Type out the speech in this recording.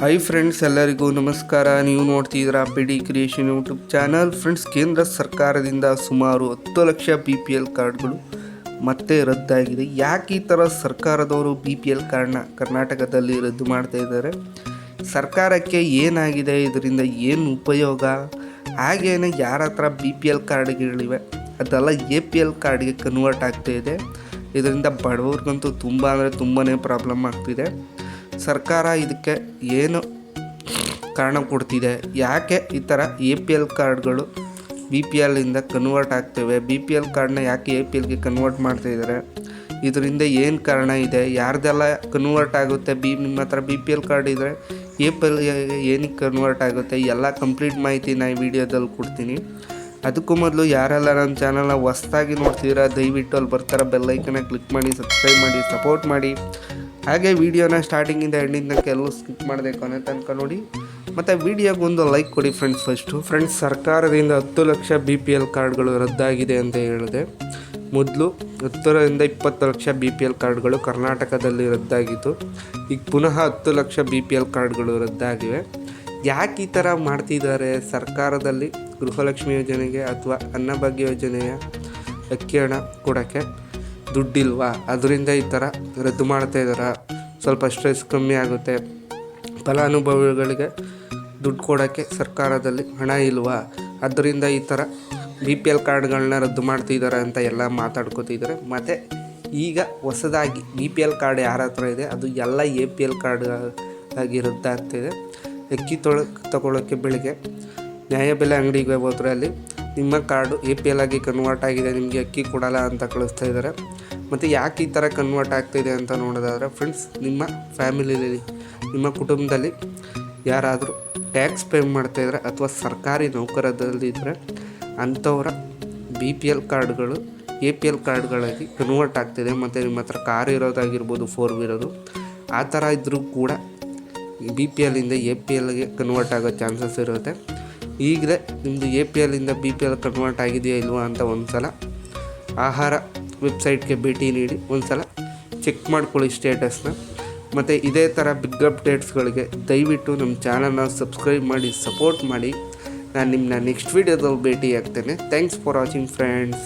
Hi friends ಎಲ್ಲರಿಗೂ ನಮಸ್ಕಾರ. ನೀವು ನೋಡ್ತಿದ್ದೀರಾ P D creation YouTube channel friends ಕೇಂದ್ರ ಸರ್ಕಾರದಿಂದ ಸುಮಾರು ಹತ್ತು ಲಕ್ಷ ಬಿ ಪಿ ಎಲ್ ಕಾರ್ಡ್ಗಳು ಮತ್ತೆ ರದ್ದಾಗಿದೆ. ಯಾಕೆ ಈ ಥರ ಸರ್ಕಾರದವರು ಬಿ ಪಿ ಎಲ್ ಕಾರ್ಡ್ನ ಕರ್ನಾಟಕದಲ್ಲಿ ರದ್ದು ಮಾಡ್ತಾ ಇದ್ದಾರೆ? ಸರ್ಕಾರಕ್ಕೆ ಏನಾಗಿದೆ? ಇದರಿಂದ ಏನು ಉಪಯೋಗ? ಹಾಗೇನೆ ಯಾರ ಹತ್ರ ಬಿ ಪಿ ಎಲ್ ಕಾರ್ಡ್ಗಳಿವೆ? ಅದೆಲ್ಲ ಎ ಪಿ ಎಲ್ ಕಾರ್ಡ್ಗೆ ಕನ್ವರ್ಟ್ ಆಗ್ತಾ ಇದೆ. ಇದರಿಂದ ಬಡವ್ರಿಗಂತೂ ತುಂಬ ಅಂದರೆ ತುಂಬಾ ಪ್ರಾಬ್ಲಮ್ ಆಗ್ತಿದೆ. ಸರ್ಕಾರ ಇದಕ್ಕೆ ಏನು ಕಾರಣ ಕೊಡ್ತಿದೆ? ಯಾಕೆ ಈ ಥರ ಎ ಪಿ ಎಲ್ ಕಾರ್ಡ್ಗಳು ಬಿ ಪಿ ಎಲ್ಲಿಂದ ಕನ್ವರ್ಟ್ ಆಗ್ತವೆ? ಬಿ ಪಿ ಎಲ್ ಕಾರ್ಡ್ನ ಯಾಕೆ ಎ ಪಿ ಎಲ್ಗೆ ಕನ್ವರ್ಟ್ ಮಾಡ್ತಾ ಇದ್ದಾರೆ? ಇದರಿಂದ ಏನು ಕಾರಣ ಇದೆ? ಯಾರ್ದೆಲ್ಲ ಕನ್ವರ್ಟ್ ಆಗುತ್ತೆ? ಬಿ, ನಿಮ್ಮ ಹತ್ರ ಬಿ ಪಿ ಎಲ್ ಕಾರ್ಡ್ ಇದ್ದರೆ ಎ ಪಿ ಎಲ್ ಏನಕ್ಕೆ ಕನ್ವರ್ಟ್ ಆಗುತ್ತೆ? ಎಲ್ಲ ಕಂಪ್ಲೀಟ್ ಮಾಹಿತಿ ನಾ ಈ ವಿಡಿಯೋದಲ್ಲಿ ಕೊಡ್ತೀನಿ. ಅದಕ್ಕೂ ಮೊದಲು ಯಾರೆಲ್ಲ ನನ್ನ ಚಾನಲ್ನ ಹೊಸ್ದಾಗಿ ನೋಡ್ತೀರಾ ದಯವಿಟ್ಟು ಅಲ್ಲಿ ಬರ್ತಾರೆ ಬೆಲ್ಲೈಕನ್ನ ಕ್ಲಿಕ್ ಮಾಡಿ ಸಬ್ಸ್ಕ್ರೈಬ್ ಮಾಡಿ ಸಪೋರ್ಟ್ ಮಾಡಿ. ಹಾಗೆ ವಿಡಿಯೋನ ಸ್ಟಾರ್ಟಿಂಗಿಂದ ಎಂಡಿಂದ ಕೆಲವು ಸ್ಕಿಪ್ ಮಾಡಬೇಕು ಕೊನೆ ತನಕ ನೋಡಿ. ಮತ್ತು ವಿಡಿಯೋಗೆ ಒಂದು ಲೈಕ್ ಕೊಡಿ ಫ್ರೆಂಡ್ಸ್ ಫಸ್ಟು ಫ್ರೆಂಡ್ಸ್ ಸರ್ಕಾರದಿಂದ ಹತ್ತು ಲಕ್ಷ ಬಿ ಪಿ ಎಲ್ ಕಾರ್ಡ್ಗಳು ರದ್ದಾಗಿದೆ ಅಂತ ಹೇಳಿದೆ. ಮೊದಲು ಹತ್ತರಿಂದ ಇಪ್ಪತ್ತು ಲಕ್ಷ ಬಿ ಪಿ ಎಲ್ ಕಾರ್ಡ್ಗಳು ಕರ್ನಾಟಕದಲ್ಲಿ ರದ್ದಾಗಿತ್ತು. ಈಗ ಪುನಃ ಹತ್ತು ಲಕ್ಷ ಬಿ ಪಿ ಎಲ್ ಕಾರ್ಡ್ಗಳು ರದ್ದಾಗಿವೆ. ಯಾಕೆ ಈ ಥರ ಮಾಡ್ತಿದ್ದಾರೆ ಸರ್ಕಾರದಲ್ಲಿ ಗೃಹಲಕ್ಷ್ಮಿ ಯೋಜನೆಗೆ ಅಥವಾ ಅನ್ನಭಾಗ್ಯ ಯೋಜನೆಯ ಅಕ್ಕಿ ಹಣ ಕೊಡೋಕ್ಕೆ? ದುಡ್ಡಿಲ್ವಾ? ಅದರಿಂದ ಈ ಥರ ರದ್ದು ಮಾಡ್ತಾ ಇದ್ದಾರೆ ಸ್ವಲ್ಪ ಸ್ಟ್ರೆಸ್ ಕಮ್ಮಿ ಆಗುತ್ತೆ. ಫಲಾನುಭವಿಗಳಿಗೆ ದುಡ್ಡು ಕೊಡೋಕ್ಕೆ ಸರ್ಕಾರದಲ್ಲಿ ಹಣ ಇಲ್ವಾ? ಅದರಿಂದ ಈ ಥರ ಬಿ ಪಿ ಎಲ್ ಕಾರ್ಡ್ಗಳನ್ನ ರದ್ದು ಮಾಡ್ತಿದ್ದಾರೆ ಅಂತ ಎಲ್ಲ ಮಾತಾಡ್ಕೋತಿದ್ದಾರೆ ಮತ್ತು ಈಗ ಹೊಸದಾಗಿ ಬಿ ಪಿ ಎಲ್ ಕಾರ್ಡ್ ಯಾರ ಹತ್ರ ಇದೆ? ಅದು ಎಲ್ಲ ಎ ಪಿ ಎಲ್ ಕಾರ್ಡ್ ಆಗಿ ರದ್ದಾಗ್ತಿದೆ ಅಕ್ಕಿ ತೊಳ ತಗೊಳ್ಳೋಕ್ಕೆ ಬೆಳಿಗ್ಗೆ ನ್ಯಾಯಬೆಲೆ ಅಂಗಡಿಗೆ ಹೋದ್ರೆ ಅಲ್ಲಿ ನಿಮ್ಮ ಕಾರ್ಡು ಎ ಪಿ ಎಲ್ ಆಗಿ ಕನ್ವರ್ಟ್ ಆಗಿದೆ, ನಿಮಗೆ ಅಕ್ಕಿ ಕೊಡಲ್ಲ ಅಂತ ಕಳಿಸ್ತಾ ಇದ್ದಾರೆ. ಮತ್ತು ಯಾಕೆ ಈ ಥರ ಕನ್ವರ್ಟ್ ಆಗ್ತಿದೆ ಅಂತ ನೋಡೋದಾದರೆ ಫ್ರೆಂಡ್ಸ್ ನಿಮ್ಮ ಫ್ಯಾಮಿಲಿಲಿ ನಿಮ್ಮ ಕುಟುಂಬದಲ್ಲಿ ಯಾರಾದರೂ ಟ್ಯಾಕ್ಸ್ ಪೇ ಮಾಡ್ತಾಯಿದ್ರೆ ಅಥವಾ ಸರ್ಕಾರಿ ನೌಕರದಲ್ಲಿದ್ದರೆ ಅಂಥವರ ಬಿ ಪಿ ಎಲ್ ಕಾರ್ಡ್ಗಳು ಎ ಪಿ ಎಲ್ ಕಾರ್ಡ್ಗಳಾಗಿ ಕನ್ವರ್ಟ್ ಆಗ್ತಿದೆ. ಮತ್ತು ನಿಮ್ಮ ಹತ್ರ ಕಾರ್ ಇರೋದಾಗಿರ್ಬೋದು ಫೋರ್ ಇರೋದು ಆ ಥರ ಇದ್ದರೂ ಕೂಡ ಬಿ ಪಿ ಎಲ್ಲಿಂದ ಎ ಪಿ ಎಲ್ಗೆ ಕನ್ವರ್ಟ್ ಆಗೋ ಚಾನ್ಸಸ್ ಇರುತ್ತೆ. ಈಗಲೇ ನಿಮ್ಮದು ಎ ಪಿ ಎಲ್ಲಿಂದ ಬಿ ಪಿ ಎಲ್ ಕನ್ವರ್ಟ್ ಆಗಿದೆಯಾ ಇಲ್ವಾ ಅಂತ ಒಂದು ಸಲ ಆಹಾರ ವೆಬ್ಸೈಟ್ಗೆ ಭೇಟಿ ನೀಡಿ ಒಂದು ಸಲ ಚೆಕ್ ಮಾಡ್ಕೊಳ್ಳಿ ಸ್ಟೇಟಸ್ನ ಮತ್ತು ಇದೇ ಥರ ಬಿಗ್ ಅಪ್ಡೇಟ್ಸ್ಗಳಿಗೆ ದಯವಿಟ್ಟು ನಮ್ಮ ಚಾನಲ್ನ ಸಬ್ಸ್ಕ್ರೈಬ್ ಮಾಡಿ ಸಪೋರ್ಟ್ ಮಾಡಿ. ನಾನು ನಿಮ್ಮನ್ನ ನೆಕ್ಸ್ಟ್ ವೀಡಿಯೋದಲ್ಲಿ ಭೇಟಿ ಆಗ್ತೇನೆ ಥ್ಯಾಂಕ್ಸ್ ಫಾರ್ ವಾಚಿಂಗ್ ಫ್ರೆಂಡ್ಸ್